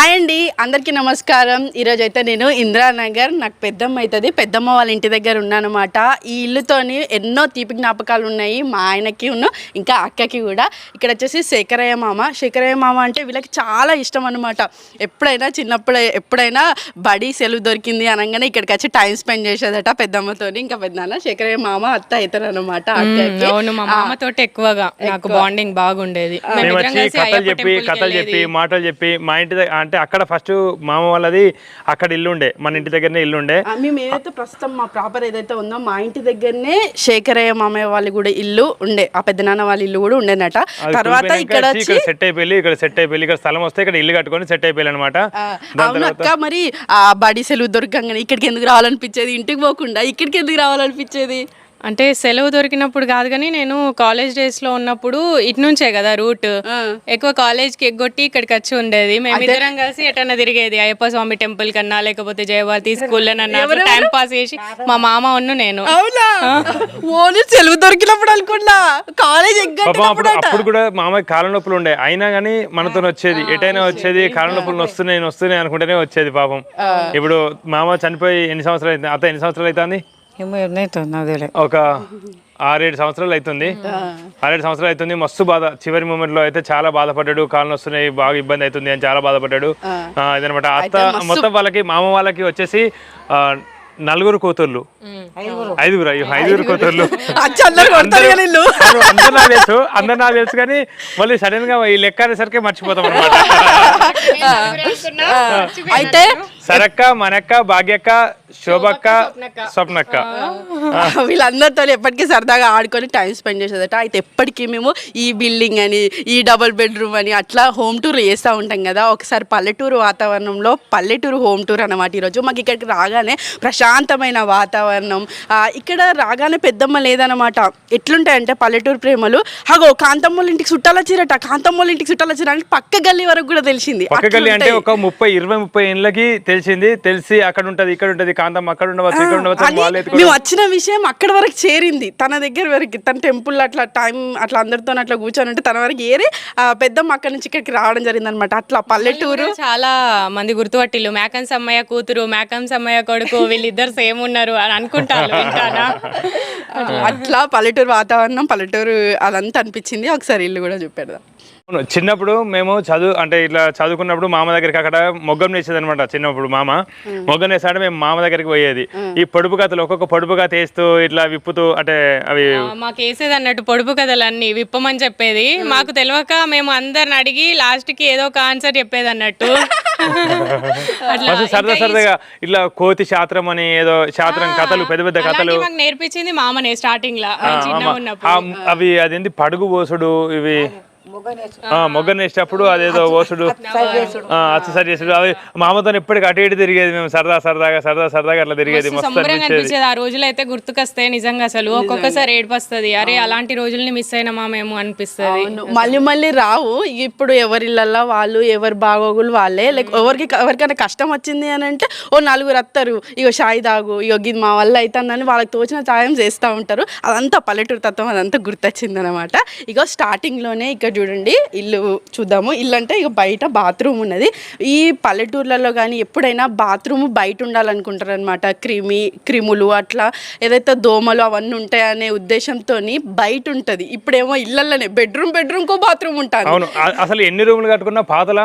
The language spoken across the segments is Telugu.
హాయ్ అండి అందరికీ నమస్కారం. ఈరోజు అయితే నేను ఇందిరానగర్ నాకు పెద్దమ్మ అవుతుంది పెద్దమ్మ వాళ్ళ ఇంటి దగ్గర ఉన్నానమాట. ఈ ఇల్లుతోని ఎన్నో తీపి జ్ఞాపకాలు ఉన్నాయి. మా ఆయనకి ఉన్న ఇంకా అక్కకి కూడా. ఇక్కడ వచ్చేసి శేఖరయ్య మామ. శేఖరయ్య మామ అంటే వీళ్ళకి చాలా ఇష్టం అనమాట ఎప్పుడైనా చిన్నప్పుడు ఎప్పుడైనా బడి సెలవు దొరికింది అనగానే ఇక్కడికి వచ్చి టైం స్పెండ్ చేసేదట పెద్దమ్మతోని. ఇంకా పెద్దనాన్న శేఖరయ్య మామ అత్త అవుతారు అనమాట అక్కకి. అవును మా మామతోటి ఎక్కువగా. నాకు బాండింగ్ బాగుండేది. కథలు చెప్పి. మాటలు చెప్పి మా ఇంటి దగ్గర అంటే అక్కడ ఫస్ట్ మామ వాళ్ళది అక్కడ ఇల్లు ఉండే మన ఇంటి దగ్గరనే ఇల్లు ఉండే ఆ, మేము ఏదైతే ప్రస్తుతం మా ప్రాపర్ ఏదైతే ఉందో మా ఇంటి దగ్గరనే శేఖరయ్య మామయ్య వాళ్ళు కూడా ఇల్లు ఉండే ఆ పెద్దనాన్న వాళ్ళ ఇల్లు కూడా ఉండేనట. తర్వాత ఇక్కడ ఇక్కడ సెట్ అయిపోయి ఇక్కడ సెట్ అయిపోయి ఇక్కడ స్థలం వస్తే ఇక్కడ ఇల్లు కట్టుకొని సెట్ అయిపోయి అనమాట అవును అక్క మరి ఆ బడి సెలవు దొరకంగానే ఇక్కడికి ఎందుకు రావాలనిపించేది? ఇంటికి పోకుండా ఇక్కడికి ఎందుకు రావాలనిపించేది? అంటే సెలవు దొరికినప్పుడు కాదు కానీ నేను కాలేజ్ డేస్లో ఉన్నప్పుడు ఇటు నుంచే కదా రూట్. ఎక్కువ కాలేజ్కి ఎగ్గొట్టి ఇక్కడికి వచ్చి ఉండేది. మేమిద్దరం కలిసి ఎటన్నా తిరిగేది. అయ్యప్ప స్వామి టెంపుల్ కన్నా లేకపోతే జయభారతి స్కూల్ టైం పాస్ చేసి మా మామ ఉన్ను నేను. అవునా? ఓన్లీ సెలవు దొరికినప్పుడు అనుకున్నా. కాలేజ్ పాపం అప్పుడు కూడా మామయ్య కాళ్ళ నొప్పులు ఉండే. అయినా కానీ మనతో వచ్చేది. ఎటైనా వచ్చేది కాళ్ళ నొప్పులు వస్తున్నాయి వస్తున్నాయి అనుకుంటేనే వచ్చేది పాపం. ఇప్పుడు మామ చనిపోయి ఎన్ని సంవత్సరాలు అవుతుంది అత్త ఎన్ని సంవత్సరాలు అవుతుంది? ఏమో ఎన్నైతుంది నాకు తెలియదు ఒక ఆరేడు సంవత్సరాలు అవుతుంది ఆరేడు సంవత్సరాలు అవుతుంది మస్తు బాధ. చివరి మూమెంట్లో అయితే చాలా బాధపడ్డాడు. కాళ్ళు వస్తున్నాయి బాగా ఇబ్బంది అవుతుంది అని చాలా బాధపడ్డాడు. ఇదనమాట అత్త మొత్తం వాళ్ళకి మామ వాళ్ళకి వచ్చేసి ఆ, నలుగురు కూతుర్లు. ఐదుగురు. అయ్యో ఐదుగురు కూతుర్లు. అందరు నాకు తెలుసు. అందరు నాకు తెలుసు కానీ మళ్ళీ సడన్గా ఈ లెక్క అనేసరికి మర్చిపోతాం అనమాట అయితే సరక్క మనక్క భాగ్యక్క శోభక్క స్వప్నక్క. వీళ్ళందరితో ఎప్పటికీ సరదాగా ఆడుకొని టైం స్పెండ్ చేసేదట. అయితే ఎప్పటికీ మేము ఈ బిల్డింగ్ అని ఈ డబుల్ బెడ్రూమ్ అని అట్లా హోమ్ టూర్ చేస్తూ ఉంటాం కదా. ఒకసారి పల్లెటూరు వాతావరణంలో పల్లెటూరు హోమ్ టూర్ అనమాట ఈరోజు. మాకు ఇక్కడికి రాగానే ప్రశాంతమైన వాతావరణం. ఇక్కడ రాగానే పెద్దమ్మ లేదనమాట ఎట్లుంటాయంటే పల్లెటూరు ప్రేమలు. హగో కాంతమ్మోళ్ళ ఇంటికి చుట్టాలు వచ్చిరట కాంతమ్మోళ్ళ ఇంటికి చుట్టాలు అంటే పక్క గల్లీ వరకు కూడా తెలిసింది. పక్క గల్లి అంటే. ఒక ముప్పై ఇరవై ముప్పై ఏళ్ళకి తెలిసింది తెలిసి అక్కడ ఉంటది ఇక్కడ ఉంటది కాంతం అక్కడ ఉండవచ్చు ఇక్కడ ఉండవచ్చు వాళ్ళు మేము. వచ్చిన విషయం అక్కడ వరకు చేరింది. తన దగ్గర వరకు తన టెంపుల్ అట్లా టైం అట్లా అందరితో అట్లా కూర్చొని ఉంటే తన వరకు ఏరి ఆ పెద్దమ్మ అక్కడి నుంచి ఇక్కడికి రావడం జరిగింది అనమాట అట్లా పల్లెటూరు. చాలా మంది గుర్తుపట్టిల్లు. మేకన్ సమ్మయ్య కూతురు మేకన్ సమ్మయ్య కొడుకు వీళ్ళిద్దరు సేమ్ ఉన్నారు అని అనుకుంటారు వింటానా? అట్లా పల్లెటూరు వాతావరణం పల్లెటూరు అదంతా అనిపించింది. ఒకసారి ఇల్లు కూడా చూపెడదాం. చిన్నప్పుడు మేము చదువు అంటే ఇట్లా చదువుకున్నప్పుడు మామ దగ్గరికి అక్కడ మొగ్గం వేసేది అనమాట చిన్నప్పుడు మామ. మొగ్గం వేసాడు మేము మామ దగ్గరికి పోయేది. ఈ పొడుపు కథలు ఒక్కొక్క పొడుపు కథ వేస్తూ ఇట్లా విప్పుతూ అంటే అవి మాకు వేసేది అన్నట్టు పొడుపు కథలు అన్ని విప్పమని చెప్పేది. మాకు తెలియక మేము అందరిని అడిగి లాస్ట్కి ఏదో ఒక ఆన్సర్ చెప్పేది అన్నట్టు సరదా సరదాగా ఇట్లా కోతి శాస్త్రం అని ఏదో శాస్త్రం కథలు పెద్ద పెద్ద కథలు. నేర్పించింది మామనే స్టార్టింగ్ లా అవి అదేంటి పడుగు పోసుడు ఇవి. ఆ, మొగ్గ నేసేటప్పుడు అదేదో ఓసుడు. అచ్చసరి చేసుడు అవి మామతో ఎప్పటికి అటు ఇటు తిరిగేది మేము సరదా సరదాగా సరదా సరదాగా అట్లా తిరిగేది మస్తు అనిపించేది. ఆ రోజులు అయితే గుర్తుకొస్తాయి నిజంగా అసలు ఒక్కొక్కసారి ఏడుపు వస్తుంది అరే అలాంటి రోజుల్ని మిస్ అయినామా మేము అనిపిస్తుంది. మళ్ళీ మళ్ళీ రావు. ఇప్పుడు ఎవరిళ్ళల్లో వాళ్ళు ఎవరి బాగోగులు వాళ్ళే. లైక్ ఎవరికి ఎవరికైనా కష్టం వచ్చింది అని అంటే ఓ నలుగురు వస్తారు ఇగో షాయి తాగు. ఇగో ఇది మా వల్ల అవుతుందని వాళ్ళకి తోచిన సాయం చేస్తూ ఉంటారు. అదంతా పల్లెటూరు తత్వం అదంతా గుర్తొచ్చింది అనమాట ఇగో స్టార్టింగ్లోనే ఇక్కడ చూడండి ఇల్లు చూద్దాము. ఇల్లు అంటే ఇక బయట బాత్రూమ్ ఉన్నది. ఈ పల్లెటూర్లలో కానీ ఎప్పుడైనా బాత్రూమ్ బయట ఉండాలనుకుంటారు అనమాట క్రిమి క్రిములు అట్లా ఏదైతే దోమలు అవన్నీ ఉంటాయనే ఉద్దేశంతో బయట ఉంటుంది. ఇప్పుడేమో ఇళ్ళల్లోనే బెడ్రూమ్ బెడ్రూమ్కో బాత్రూమ్ ఉంటుంది అవును. అసలు ఎన్ని రూములు కట్టుకున్నా పాతల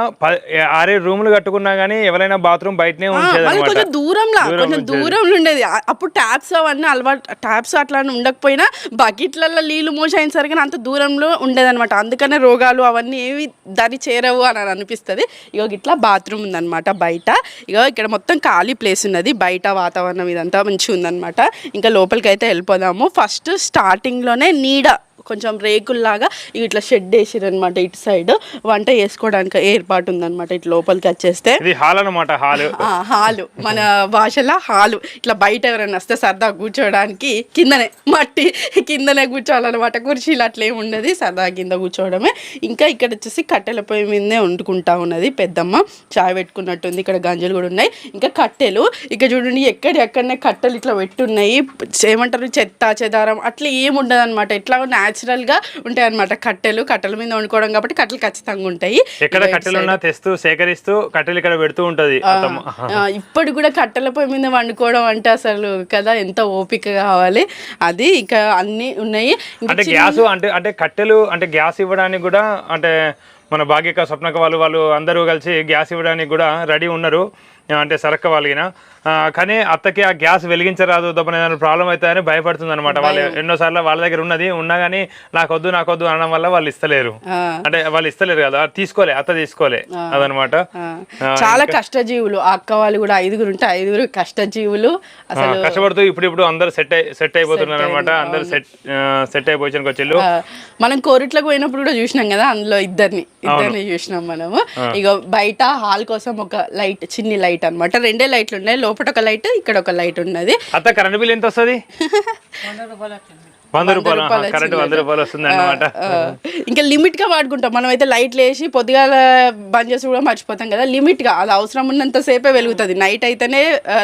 ఆరేడు రూములు కట్టుకున్నా గానీ ఎవరైనా బాత్రూమ్ బయటనే మళ్ళీ కొంచెం అనమాట దూరంలో దూరం కొంచెం. దూరంలో ఉండేది. అప్పుడు ట్యాప్స్ అవన్నీ అలవాటు ట్యాప్స్ అట్లా ఉండకపోయినా బకెట్లలో నీళ్ళు మోస అయిన సరిగా అంత దూరంలో ఉండేదన్నమాట. అందుకనే రోగాలు అవన్నీ ఏవి దాన్ని చేరవు అని అని అనిపిస్తుంది. ఇగో ఇట్లా బాత్రూమ్ ఉందన్నమాట బయట. ఇగో ఇక్కడ మొత్తం ఖాళీ ప్లేస్ ఉన్నది. బయట వాతావరణం ఇదంతా మంచిగా ఉందన్నమాట ఇంకా లోపలికి అయితే వెళ్ళిపోదాము. ఫస్ట్ స్టార్టింగ్లోనే నీడ కొంచెం రేకుల్లాగా ఇట్లా షెడ్ వేసిరు అనమాట ఇటు సైడ్. వంట చేసుకోవడానికి ఏర్పాటు ఉందన్నమాట ఇట్లా లోపలికి వచ్చేస్తే. ఇది హాల్ అన్నమాట హాల్. ఆ, హాలు. మన భాషలో హాలు. ఇట్లా బయట ఎవరైనా వస్తే సరదా కూర్చోవడానికి కిందనే మట్టి కిందనే కూర్చోవాలన్నమాట. కుర్చీలు అట్లా ఉండదు సరదా కింద కూర్చోవడమే. ఇంకా ఇక్కడ వచ్చేసి కట్టెల పొయ్యి మీదనే వండుకుంటా ఉన్నది పెద్దమ్మ. చాయ్ పెట్టుకున్నట్టుంది ఇక్కడ గంజలు కూడా ఉన్నాయి. ఇంకా కట్టెలు. ఇక చూడండి ఎక్కడి ఎక్కడనే కట్టెలు ఇట్లా పెట్టున్నాయి. ఏమంటారు? చెత్త చెదారం. అట్లా ఏమి ఉండదు అనమాట ఎట్లా న్యాచురల్గా ఉంటాయి అనమాట కట్టెలు కట్టెల మీద వండుకోవడం కాబట్టి కట్టెలు ఖచ్చితంగా ఉంటాయి. ఎక్కడ కట్టెలు ఉన్నా తెస్తూ సేకరిస్తూ కట్టెలు ఇక్కడ పెడుతూ ఉంటది. ఇప్పుడు కూడా కట్టెల పొయ్యి మీద వండుకోవడం అంటే అసలు కదా ఎంత ఓపిక కావాలి. అది ఇక అన్నీ ఉన్నాయి. అంటే గ్యాస్ అంటే అంటే కట్టెలు అంటే గ్యాస్ ఇవ్వడానికి కూడా అంటే మన భాగ్యక స్వప్నక వాళ్ళు వాళ్ళు అందరూ కలిసి గ్యాస్ ఇవ్వడానికి కూడా రెడీ ఉన్నారు. అంటే సరక్క వాళ్ళగిన కానీ అత్తకి ఆ గ్యాస్ వెలిగించరాదు దప్పన ఏదైనా ప్రాబ్లం అవుతుందని భయపడుతుంది అనమాట వాళ్ళు ఎన్నోసార్లు వాళ్ళ దగ్గర ఉన్నది ఉన్నా కానీ నాకొద్దు నాకొద్దు అనడం వల్ల వాళ్ళు ఇస్తలేరు. అంటే వాళ్ళు ఇస్తలేరు కదా తీసుకోలే అత్త తీసుకోలే అదనమాట. చాలా కష్టజీవులు అక్క వాళ్ళు కూడా ఐదుగురు ఉంటే ఐదుగురు కష్టజీవులు. కష్టపడుతూ ఇప్పుడు ఇప్పుడు అందరు సెట్ సెట్ అయిపోతున్నారు అనమాట అందరు సెట్ సెట్ అయిపోయానికి వచ్చిళ్ళు మనం కోరిట్లకు పోయినప్పుడు కూడా చూసినాం కదా అందులో ఇద్దరిని ఇద్దరిని చూసినాం మనము. ఇక బయట హాల్ కోసం ఒక లైట్ చిన్ని లైట్ అన్నమాట. రెండే లైట్లు ఉన్నాయి లోపల ఒక లైట్ ఇక్కడ ఒక లైట్ ఉన్నది. అత్త కరెంట్ బిల్ ఎంత వస్తుంది? వంద రూపాయలు కరెంట్ వంద రూపాయలు వస్తుంది అనమాట ఇంకా లిమిట్గా వాడుకుంటాం. మనం అయితే లైట్లు వేసి పొద్దుగాల బంద్ చేసి కూడా మర్చిపోతాం కదా. లిమిట్గా అది అవసరం ఉన్నంత సేపే వెలుగుతుంది. నైట్ అయితేనే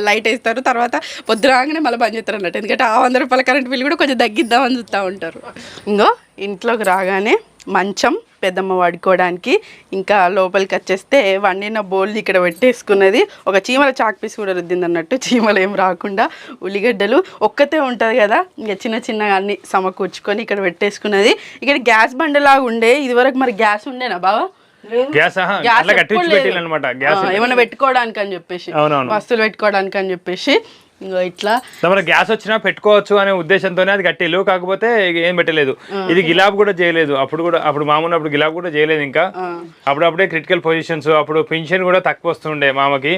లైట్ వేస్తారు. తర్వాత పొద్దురాగానే మళ్ళీ బంద్ చేస్తారు అన్నట్టు. ఎందుకంటే ఆ వంద రూపాయల కరెంట్ బిల్ కూడా కొంచెం తగ్గిద్దామని చూస్తూ ఉంటారు. ఇంకో ఇంట్లోకి రాగానే మంచం పెద్దమ్మ వాడుకోవడానికి ఇంకా లోపలికి వచ్చేస్తే వండిన బోల్ని ఇక్కడ పెట్టేసుకున్నది. ఒక చీమల చాక్ పీస్ కూడా రుద్దింది అన్నట్టు. చీమలు ఏం రాకుండా ఉల్లిగడ్డలు ఒక్కతే ఉంటుంది కదా. ఇంకా చిన్న చిన్నగా అన్ని సమకూర్చుకొని ఇక్కడ పెట్టేసుకున్నది. ఇక్కడ గ్యాస్ బండలాగా ఉండే. ఇదివరకు మరి గ్యాస్ ఉండేనా బావా? గ్యాస్ అట్లా కట్టి ఎప్పుడు లేదు. పెట్టిల్లు అనమాట గ్యాస్ ఏమైనా పెట్టుకోవడానికి అని చెప్పేసి. అవునవును. వస్తువులు పెట్టుకోవడానికి అని చెప్పేసి. ఇంకో ఇట్లా. గ్యాస్ వచ్చినా పెట్టుకోవచ్చు అనే ఉద్దేశంతోనే అది కట్టిల్లు. కాకపోతే ఏం పెట్టలేదు. ఇది గిలాబ్ కూడా చేయలేదు. అప్పుడు కూడా అప్పుడు మామూలు అప్పుడు గిలాబ్ కూడా చేయలేదు ఇంకా. అప్పుడప్పుడే క్రిటికల్ పొజిషన్స్ అప్పుడు పెన్షన్ కూడా తక్కువ వస్తుండే మామకి.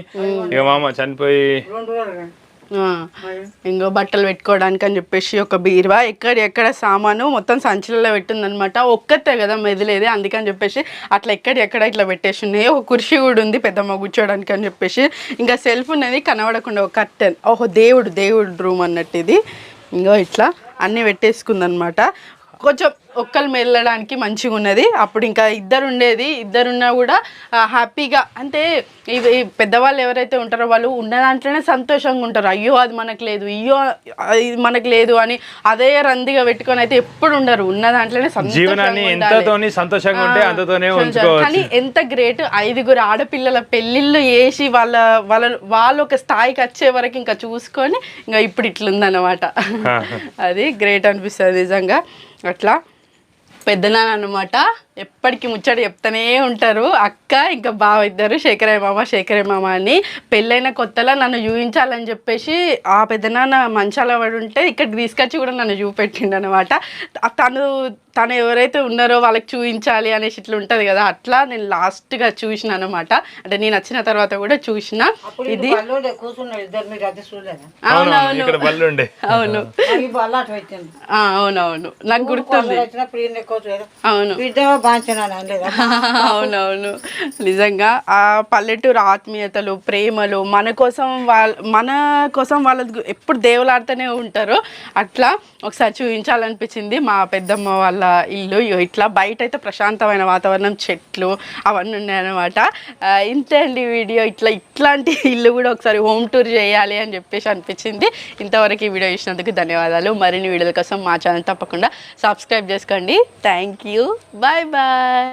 ఇక మామ చనిపోయి ఇంకో బట్టలు పెట్టుకోవడానికి అని చెప్పేసి ఒక బీరువా ఎక్కడ ఎక్కడ సామాను మొత్తం సంచులలో పెట్టిందనమాట ఒక్కతే కదా మెదిలేది అందుకని చెప్పేసి అట్లా ఎక్కడ ఎక్కడ ఇట్లా పెట్టేసి ఉన్నాయి ఒక కుర్చీ కూడా ఉంది పెద్దమ్మ కూర్చోడానికి అని చెప్పేసి. ఇంకా సెల్ఫ్ ఉన్నది కనబడకుండా ఒక కర్టెన్. ఓహో దేవుడు దేవుడు రూమ్ అన్నట్టు ఇది. ఇంకో ఇట్లా అన్నీ పెట్టేసుకుందనమాట కొంచెం ఒక్కరు వెళ్ళడానికి మంచిగా ఉన్నది అప్పుడు ఇంకా ఇద్దరు ఉండేది ఇద్దరున్నా కూడా హ్యాపీగా అంటే ఇవి పెద్దవాళ్ళు ఎవరైతే ఉంటారో వాళ్ళు ఉన్న దాంట్లోనే సంతోషంగా ఉంటారు అయ్యో అది మనకు లేదు. అయ్యో ఇది మనకు లేదు అని అదే రందిగా పెట్టుకొని అయితే ఎప్పుడు ఉండరు ఉన్న దాంట్లోనే సంతోషంగా ఉండాలి. ఎంతతోని సంతోషంగా ఉంటే అంతతోనే కానీ ఎంత గ్రేట్ ఐదుగురు ఆడపిల్లల పెళ్ళిళ్ళు వేసి వాళ్ళ వాళ్ళ వాళ్ళు ఒక స్థాయికి వచ్చే వరకు ఇంకా చూసుకొని ఇంకా ఇప్పుడు ఇట్లుందన్నమాట. అది గ్రేట్ అనిపిస్తుంది నిజంగా. అట్లా. పెద్దనాన్న అనమాట ఎప్పటికీ ముచ్చట చెప్తానే ఉంటారు. అక్క ఇంకా బావ ఇద్దరు శేఖరయ్య మామ శేఖరయ్య మామ అని పెళ్ళైన కొత్తలో నన్ను చూపించాలని చెప్పేసి ఆ పెద్దనాన్న మంచాల పడి ఉంటే ఇక్కడికి తీసుకొచ్చి కూడా నన్ను చూపెట్టిండు అనమాట తను తను ఎవరైతే ఉన్నారో వాళ్ళకి చూపించాలి అనేసి ఇట్లా ఉంటుంది కదా అట్లా నేను లాస్ట్గా చూసిన అనమాట అంటే నేను వచ్చిన తర్వాత కూడా చూసిన. ఇది అవునవును. ఇక్కడ అవును. ఈ బల్ల అటు పెట్టింది ఆ, అవునవును. నాకు గుర్తుంది. అవును. అవునవును. నిజంగా ఆ పల్లెటూరు ఆత్మీయతలు ప్రేమలు మన కోసం వాళ్ళ మన కోసం వాళ్ళ ఎప్పుడు దేవులాడుతూనే ఉంటారు. అట్లా ఒకసారి చూపించాలనిపించింది మా పెద్దమ్మ వాళ్ళ ఇల్లు ఇట్లా బయట అయితే ప్రశాంతమైన వాతావరణం చెట్లు అవన్నీ ఉన్నాయన్నమాట. ఇంతే అండి వీడియో. ఇట్లా ఇట్లాంటి ఇల్లు కూడా ఒకసారి హోమ్ టూర్ చేయాలి అని చెప్పేసి అనిపించింది. ఇంతవరకు ఈ వీడియో ఇచ్చినందుకు ధన్యవాదాలు. మరిన్ని వీడియోల కోసం మా ఛానల్ తప్పకుండా సబ్స్క్రైబ్ చేసుకోండి. Thank you. Bye bye